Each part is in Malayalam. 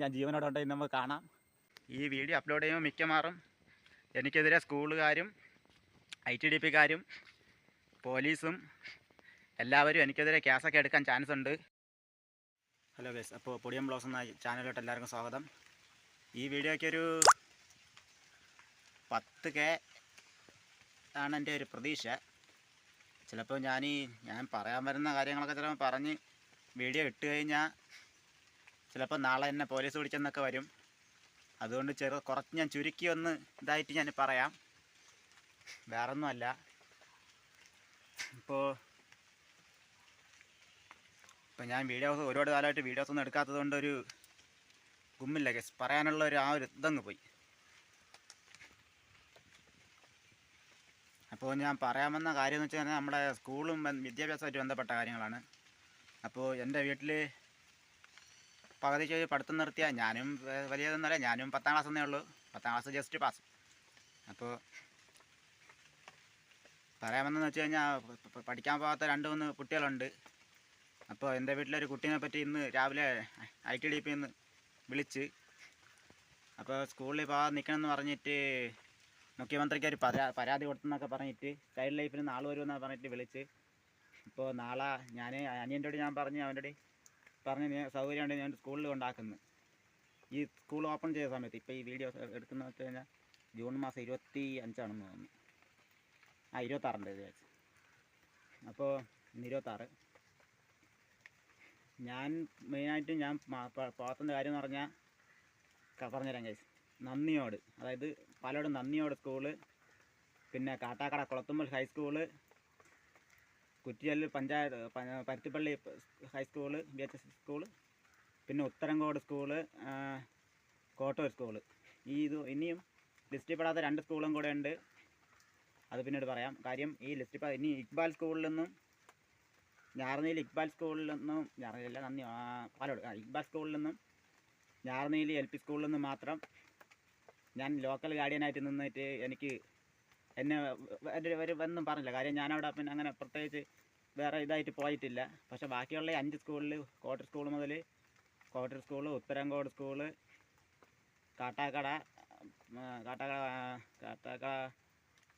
ഞാൻ ജീവനോടെ ഉണ്ടെങ്കിൽ നമുക്ക് കാണാം. ഈ വീഡിയോ അപ്ലോഡ് ചെയ്യുമ്പോൾ മിക്കമാറും എനിക്കെതിരെ സ്കൂളുകാരും ഐ ടി ഡി പിക്കാരും പോലീസും എല്ലാവരും എനിക്കെതിരെ കേസൊക്കെ എടുക്കാൻ ചാൻസ് ഉണ്ട്. ഹലോ ഗേസ് അപ്പോൾ പൊടിയം ബ്ലോസ് എന്ന ചാനലിലോട്ട് എല്ലാവർക്കും സ്വാഗതം. ഈ വീഡിയോയ്ക്ക് ഒരു പത്ത് കെ ആണ് എന്റെ ഒരു പ്രതീക്ഷ. ചിലപ്പോൾ ഞാൻ ഈ ഞാൻ പറയാൻ വരുന്ന കാര്യങ്ങളൊക്കെ ചിലപ്പോൾ പറഞ്ഞ് വീഡിയോ ഇട്ട് കഴിഞ്ഞാൽ ചിലപ്പോൾ നാളെ തന്നെ പോലീസ് പിടിച്ചെന്നൊക്കെ വരും. അതുകൊണ്ട് ചെറു കുറച്ച് ഞാൻ ചുരുക്കി ഒന്ന് ഇതായിട്ട് ഞാൻ പറയാം. വേറൊന്നുമല്ല. ഇപ്പോൾ ഇപ്പോൾ ഞാൻ വീഡിയോസ് ഒരുപാട് കാലമായിട്ട് വീഡിയോസ് ഒന്നും എടുക്കാത്തത് ഒരു ഗുമ്മില്ല ഗസ് പറയാനുള്ള ഒരു ആ ഒരു ഇതങ്ങ് പോയി. അപ്പോൾ ഞാൻ പറയാമെന്ന കാര്യം എന്ന് വെച്ച് കഴിഞ്ഞാൽ നമ്മുടെ സ്കൂളും വിദ്യാഭ്യാസമായിട്ട് ബന്ധപ്പെട്ട കാര്യങ്ങളാണ്. അപ്പോൾ എന്റെ വീട്ടിൽ പകുതി ചോദിച്ച് പഠിത്തം നിർത്തിയ ഞാനും വലിയതൊന്നുമല്ല ഞാനും പത്താം ക്ലാസ് എന്നേ ഉള്ളൂ. പത്താം ക്ലാസ് ജസ്റ്റ് പാസ് അപ്പോൾ പറയാമെന്ന് വെച്ച് കഴിഞ്ഞാൽ പഠിക്കാൻ പോകാത്ത രണ്ട് മൂന്ന് കുട്ടികളുണ്ട്. അപ്പോൾ എന്റെ വീട്ടിലൊരു കുട്ടീനെ പറ്റി ഇന്ന് രാവിലെ ഐ ടി ഡി പി നിന്ന് വിളിച്ച് അപ്പോൾ സ്കൂളിൽ പോകാൻ നിൽക്കണമെന്ന് പറഞ്ഞിട്ട് മുഖ്യമന്ത്രിക്ക് ഒരു പരാ പരാതി കൊടുത്തെന്നൊക്കെ പറഞ്ഞിട്ട് ചൈൽഡ് ലൈഫിന് നാളെ വരുമെന്നാണ് പറഞ്ഞിട്ട് വിളിച്ച് ഇപ്പോൾ നാളെ ഞാൻ അനിയന്റെ ഞാൻ പറഞ്ഞു അവന്റെ പറഞ്ഞ് നീ സൗകര്യം ഉണ്ടെങ്കിൽ ഞാൻ സ്കൂളിൽ കൊണ്ടാക്കുന്നു ഈ സ്കൂൾ ഓപ്പൺ ചെയ്ത സമയത്ത് ഇപ്പോൾ ഈ വീഡിയോ എടുക്കുന്ന വെച്ച് കഴിഞ്ഞാൽ ജൂൺ മാസം ഇരുപത്തി അഞ്ചാണെന്ന് തോന്നുന്നു. ആ ഇരുപത്താറിന്റെ വെച്ച് അപ്പോൾ ഇന്ന് ഇരുപത്താറ്. ഞാൻ മെയിനായിട്ട് ഞാൻ പോകത്തുന്ന കാര്യം എന്ന് പറഞ്ഞാൽ പറഞ്ഞുതരാം കേസ് നന്ദിയോട് അതായത് പാലോട് നന്ദിയോട് സ്കൂൾ പിന്നെ Kattakada Kulathummal high school Kuttiyalloor panchayat Paruthippally high school B H S school പിന്നെ ഉത്തരങ്കോട് സ്കൂൾ കോട്ടൂർ സ്കൂൾ ഈ ഇത് ഇനിയും ലിസ്റ്റിൽ പെടാത്ത രണ്ട് സ്കൂളും കൂടെ ഉണ്ട്. അത് പിന്നീട് പറയാം. കാര്യം ഈ ലിസ്റ്റിൽ ഇനി ഇക്ബാൽ സ്കൂളിൽ നിന്നും ഞാറനീലി ഇക്ബാൽ സ്കൂളിൽ നിന്നും ഞാറനീലല്ല നന്ദി പാലോട് ഇക്ബാൽ സ്കൂളിൽ നിന്നും ഞാറനീലി എൽ പി സ്കൂളിൽ നിന്നും മാത്രം ഞാൻ ലോക്കൽ ഗാർഡിയനായിട്ട് നിന്നിട്ട് എനിക്ക് എന്നെ അവർ ഒന്നും പറഞ്ഞില്ല. കാര്യം ഞാനവിടെ പിന്നെ അങ്ങനെ പ്രത്യേകിച്ച് വേറെ ഇതായിട്ട് പോയിട്ടില്ല. പക്ഷേ ബാക്കിയുള്ള അഞ്ച് സ്കൂളിൽ കോട്ടർ സ്കൂൾ മുതൽ കോട്ടർ സ്കൂൾ ഉത്തരങ്കോട് സ്കൂൾ കാട്ടാക്കട കാട്ടാക്കട കാട്ടാക്കട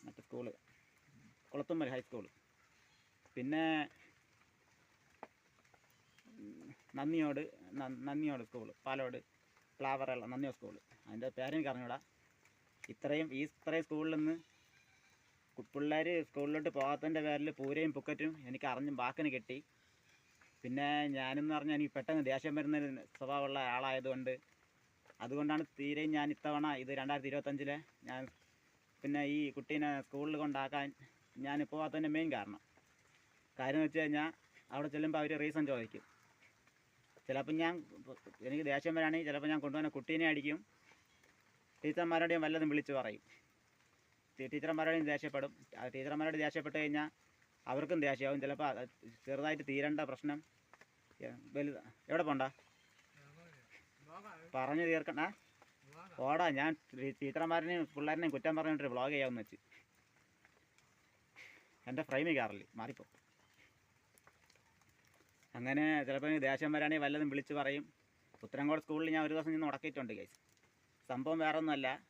മറ്റേ സ്കൂൾ കുളത്തുമ്മൽ ഹൈസ്കൂൾ പിന്നെ നന്ദിയോട് നന്ദിയോട് സ്കൂൾ പാലോട് ഫ്ലാവറുള്ള നന്ദിയോ സ്കൂൾ. അതിന്റെ പേരെനിക്ക് അറിഞ്ഞൂടാ ഇത്രയും ഈ ഇത്രയും സ്കൂളിൽ നിന്ന് പിള്ളേർ സ്കൂളിലോട്ട് പോകാത്തതിന്റെ പേരിൽ പൂരയും പുക്കറ്റും എനിക്ക് അറിഞ്ഞും വാക്കിന് കിട്ടി. പിന്നെ ഞാനെന്ന് പറഞ്ഞാൽ എനിക്ക് പെട്ടെന്ന് ദേഷ്യം വരുന്ന സ്വഭാവമുള്ള ആളായതുകൊണ്ട് അതുകൊണ്ടാണ് തീരെ ഞാൻ ഇത്തവണ ഇത് രണ്ടായിരത്തി ഇരുപത്തഞ്ചിലെ ഞാൻ പിന്നെ ഈ കുട്ടീനെ സ്കൂളിൽ കൊണ്ടാക്കാൻ ഞാൻ പോകാത്തതിന്റെ മെയിൻ കാരണം. കാര്യം എന്ന് വെച്ച് കഴിഞ്ഞാൽ അവിടെ ചെല്ലുമ്പോൾ അവർ റീസൺ ചോദിക്കും. ചിലപ്പോൾ ഞാൻ എനിക്ക് ദേഷ്യം വരാണെങ്കിൽ ചിലപ്പോൾ ഞാൻ കൊണ്ടുവന്ന കുട്ടീനെ അടിക്കും. ടീച്ചർമാരോടെയും വല്ലതും വിളിച്ച് പറയും. ടീ- ടീച്ചർമാരോടെയും ദേഷ്യപ്പെടും. ടീച്ചർമാരോട് ദേഷ്യപ്പെട്ട് കഴിഞ്ഞാൽ അവർക്കും ദേഷ്യമാവും ചിലപ്പോൾ ചെറുതായിട്ട് തീരേണ്ട പ്രശ്നം. വലുത് എവിടെ പോണ്ട? പറഞ്ഞു തീർക്കണ ഓടാ ഞാൻ ടീച്ചർമാരനെയും പിള്ളേരനെയും കുറ്റം പറഞ്ഞിട്ട് വ്ളോഗ് ചെയ്യാമെന്ന് വെച്ച്. എന്റെ ഫ്രെയിമിൽ കയറില്ല മാറിപ്പോ. അങ്ങനെ ചിലപ്പോൾ ദേഷ്യം വരാണെങ്കിൽ വല്ലതും വിളിച്ച് പറയും. ഉത്തരംകോട് സ്കൂളിൽ ഞാൻ ഒരു ദിവസം നിന്ന് ഉടക്കിയിട്ടുണ്ട് കേസ് സംഭവം വേറെ ഒന്നുമല്ല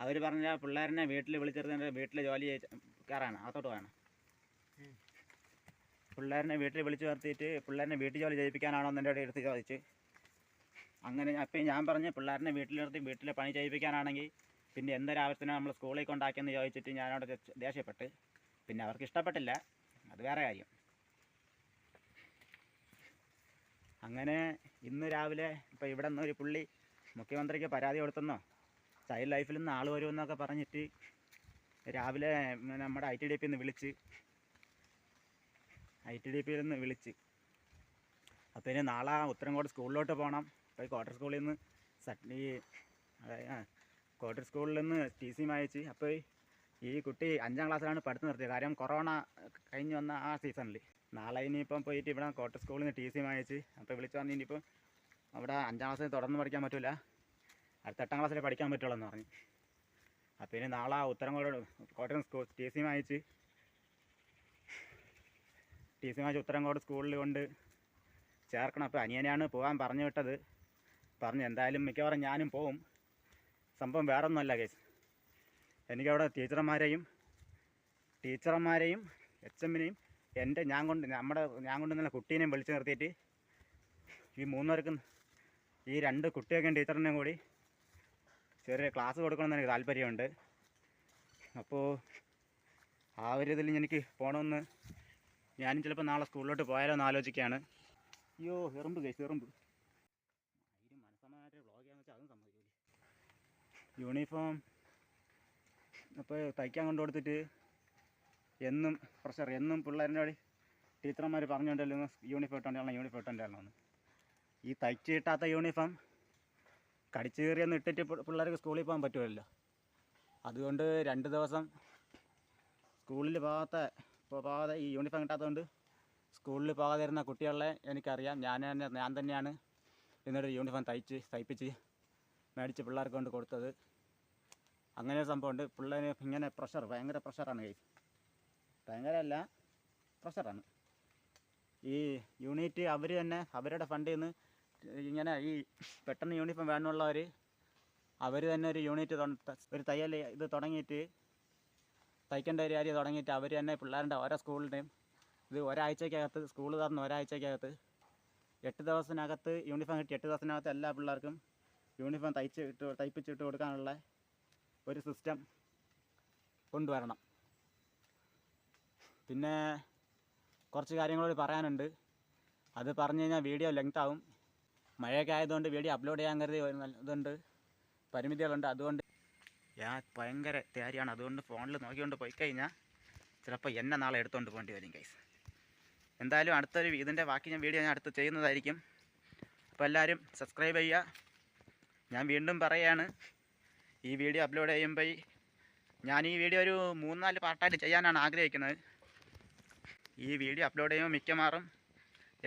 അവർ പറഞ്ഞ പിള്ളേരനെ വീട്ടിൽ വിളിച്ചിരുന്ന വീട്ടിലെ ജോലി കയറാണ് അകത്തോട്ട് വേണം പിള്ളേരനെ വീട്ടിൽ വിളിച്ചു നിർത്തിയിട്ട് പിള്ളേരനെ വീട്ടിൽ ജോലി ചെയ്യിപ്പിക്കാനാണോ എന്ന് എന്റെ അടുത്ത് ചോദിച്ച്. അങ്ങനെ അപ്പം ഞാൻ പറഞ്ഞ് പിള്ളേരനെ വീട്ടിൽ നിർത്തി വീട്ടിലെ പണി ചെയ്യിപ്പിക്കാനാണെങ്കിൽ പിന്നെ എന്തൊരാവശ്യത്തിനാണ് നമ്മൾ സ്കൂളിൽ കൊണ്ടാക്കിയെന്ന് ചോദിച്ചിട്ട് ഞാനവിടെ ദേഷ്യ- ദേഷ്യപ്പെട്ട്. പിന്നെ അവർക്ക് ഇഷ്ടപ്പെട്ടില്ല അത് വേറെ കാര്യം. അങ്ങനെ ഇന്ന് രാവിലെ ഇപ്പോൾ ഇവിടെ നിന്ന് ഒരു പുള്ളി മുഖ്യമന്ത്രിക്ക് പരാതി കൊടുത്തെന്നോ? ചൈൽഡ് ലൈഫിൽ നിന്ന് ആൾ വരുമെന്നൊക്കെ പറഞ്ഞിട്ട് രാവിലെ നമ്മുടെ ഐ ടി ഡി പി നിന്ന് വിളിച്ച്. ഐ ടി ഡി പിയിൽ നിന്ന് വിളിച്ച്. അപ്പോൾ ഇനി നാളെ ഉത്തരങ്കോട് സ്കൂളിലോട്ട് പോകണം അപ്പോൾ ഈ കോട്ടർ സ്കൂളിൽ നിന്ന് സട്ട് ഈ കോട്ടർ സ്കൂളിൽ നിന്ന് ടി സി മായച്ച് അപ്പോൾ ഈ കുട്ടി അഞ്ചാം ക്ലാസ്സിലാണ് പഠിത്തം നിർത്തിയത്. കാര്യം കൊറോണ കഴിഞ്ഞ് വന്ന ആ സീസണിൽ നാളെ ഇനിയിപ്പം പോയിട്ട് ഇവിടെ കോട്ടർ സ്കൂളിൽ നിന്ന് ടി സി മായച്ച് അപ്പോൾ വിളിച്ച് പറഞ്ഞ് ഇനിയിപ്പം അവിടെ അഞ്ചാം ക്ലാസ്സിൽ തുടർന്ന് പഠിക്കാൻ പറ്റില്ല അടുത്ത എട്ടാം ക്ലാസ്സിലെ പഠിക്കാൻ പറ്റുള്ളൂ എന്ന് പറഞ്ഞു. അപ്പോൾ ഇനി നാളെ ആ Uthramcode Kottayam school T C വാങ്ങിച്ച്. ടി സി അയച്ച് ഉത്തരങ്കോട് സ്കൂളിൽ കൊണ്ട് ചേർക്കണം. അപ്പോൾ അനിയനെയാണ് പോകാൻ പറഞ്ഞു വിട്ടത്. പറഞ്ഞു എന്തായാലും മിക്കവാറും ഞാനും പോവും. സംഭവം വേറെ ഒന്നുമല്ല കേസ്. എനിക്കവിടെ ടീച്ചർമാരെയും ടീച്ചർമാരെയും എച്ച് എമ്മിനെയും എന്റെ ഞാൻ കൊണ്ട് നമ്മുടെ ഞാൻ കൊണ്ടുവന്ന കുട്ടീനെയും വിളിച്ചു നിർത്തിയിട്ട് ഈ മൂന്നുപേർക്കും ഈ രണ്ട് കുട്ടിയൊക്കെയും ടീച്ചറിനെയും കൂടി ചെറിയ ക്ലാസ് കൊടുക്കണമെന്ന് എനിക്ക് താല്പര്യമുണ്ട്. അപ്പോൾ ആ ഒരു ഇതിൽ എനിക്ക് പോകണമെന്ന് ഞാനും ചിലപ്പോൾ നാളെ സ്കൂളിലോട്ട് പോയാലോ എന്ന് ആലോചിക്കുകയാണ്. അയ്യോ എറുമ്പ് കേസ് എറുമ്പ്. അതിന് വ്ളോഗ് ചെയ്യാന്ന് വെച്ചാൽ അതും സമ്മതിക്കില്ല യൂണിഫോം അപ്പോൾ തയ്ക്കാൻ കൊണ്ടു കൊടുത്തിട്ട് എന്നും പ്രഷർ എന്നും പിള്ളേരുടെ ടീച്ചർമാർ പറഞ്ഞുകൊണ്ടല്ലോ യൂണിഫോം ഇട്ടുകൊണ്ടാണ് യൂണിഫോം ഇട്ടുകൊണ്ടാണ് ഈ തയ്ച്ച് കിട്ടാത്ത യൂണിഫോം കടിച്ചു കയറിയെന്ന് ഇട്ടിട്ട് പിള്ളേർക്ക് സ്കൂളിൽ പോകാൻ പറ്റുമല്ലോ. അതുകൊണ്ട് രണ്ട് ദിവസം സ്കൂളിൽ പോകാത്ത പോകാതെ ഈ യൂണിഫോം കിട്ടാത്തതുകൊണ്ട് സ്കൂളിൽ പോകാതെ ഇരുന്ന കുട്ടികളെ എനിക്കറിയാം. ഞാൻ തന്നെ ഞാൻ തന്നെയാണ് എന്നിട്ട് യൂണിഫോം തയ്ച്ച് തയ്പ്പിച്ച് മേടിച്ച് പിള്ളേർക്ക് കൊണ്ട് കൊടുത്തത്. അങ്ങനെ ഒരു സംഭവമുണ്ട്. പിള്ളേർ ഇങ്ങനെ പ്രഷർ ഭയങ്കര പ്രഷറാണ് കൈ ഭയങ്കര അല്ല പ്രഷറാണ് ഈ യൂണിറ്റ് അവർ തന്നെ അവരുടെ ഫണ്ടിൽ നിന്ന് ഇങ്ങനെ ഈ പെട്ടെന്ന് യൂണിഫോം വേണമെന്നുള്ളവർ അവർ തന്നെ ഒരു യൂണിറ്റ് ഒരു തയ്യൽ ഇത് തുടങ്ങിയിട്ട് തയ്ക്കേണ്ട ഒരു കാര്യം തുടങ്ങിയിട്ട് അവർ തന്നെ പിള്ളേരുടെ ഓരോ സ്കൂളിന്റെയും ഇത് ഒരാഴ്ചക്കകത്ത് സ്കൂൾ തുറന്ന് ഒരാഴ്ചക്കകത്ത് എട്ട് ദിവസത്തിനകത്ത് യൂണിഫോം കിട്ടി. എട്ട് ദിവസത്തിനകത്ത് എല്ലാ പിള്ളേർക്കും യൂണിഫോം തയ്ച്ച് ഇട്ട് തയ്പ്പിച്ചിട്ട് കൊടുക്കാനുള്ള ഒരു സിസ്റ്റം കൊണ്ടുവരണം. പിന്നെ കുറച്ച് കാര്യങ്ങളോട് പറയാനുണ്ട്. അത് പറഞ്ഞു കഴിഞ്ഞാൽ വീഡിയോ ലെങ്ത് ആവും. മഴയൊക്കെ ആയതുകൊണ്ട് വീഡിയോ അപ്ലോഡ് ചെയ്യാൻ കരുതി ഇതുണ്ട് പരിമിതികളുണ്ട്. അതുകൊണ്ട് ഞാൻ ഭയങ്കര തയ്യാറിയാണ് അതുകൊണ്ട് ഫോണിൽ നോക്കിക്കൊണ്ട് പോയി കഴിഞ്ഞാൽ ചിലപ്പോൾ എന്നെ നാളെ എടുത്തുകൊണ്ട് പോകേണ്ടി വരും കൈസ് എന്തായാലും അടുത്തൊരു ഇതിന്റെ ബാക്കി ഞാൻ വീഡിയോ ഞാൻ അടുത്ത് ചെയ്യുന്നതായിരിക്കും. അപ്പോൾ എല്ലാവരും സബ്സ്ക്രൈബ് ചെയ്യുക. ഞാൻ വീണ്ടും പറയുകയാണ് ഈ വീഡിയോ അപ്ലോഡ് ചെയ്യുമ്പോൾ ഞാൻ ഈ വീഡിയോ ഒരു മൂന്നാൽ പാർട്ടായിട്ട് ചെയ്യാനാണ് ആഗ്രഹിക്കുന്നത്. ഈ വീഡിയോ അപ്ലോഡ് ചെയ്യുമ്പോൾ മിക്കമാറും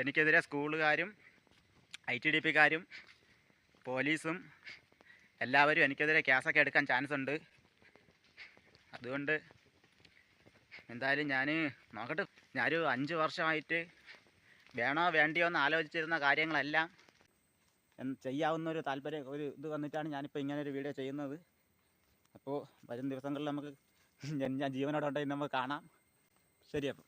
എനിക്കെതിരെ സ്കൂളുകാരും ഐ ടി ഡി പിക്കാരും പോലീസും എല്ലാവരും എനിക്കെതിരെ കേസൊക്കെ എടുക്കാൻ ചാൻസ് ഉണ്ട് അതുകൊണ്ട് എന്തായാലും ഞാൻ നോക്കട്ടെ. ഞാനൊരു അഞ്ച് വർഷമായിട്ട് വേണോ വേണ്ടിയോ എന്ന് ആലോചിച്ചിരുന്ന കാര്യങ്ങളെല്ലാം ചെയ്യാവുന്ന ഒരു താല്പര്യം ഒരു ഇത് വന്നിട്ടാണ് ഞാനിപ്പോൾ ഇങ്ങനെ ഒരു വീഡിയോ ചെയ്യുന്നത്. അപ്പോൾ വരും ദിവസങ്ങളിൽ നമുക്ക് ഞാൻ ജീവനോടെ ഉണ്ടെങ്കിൽ നമുക്ക് കാണാം. ശരി അപ്പം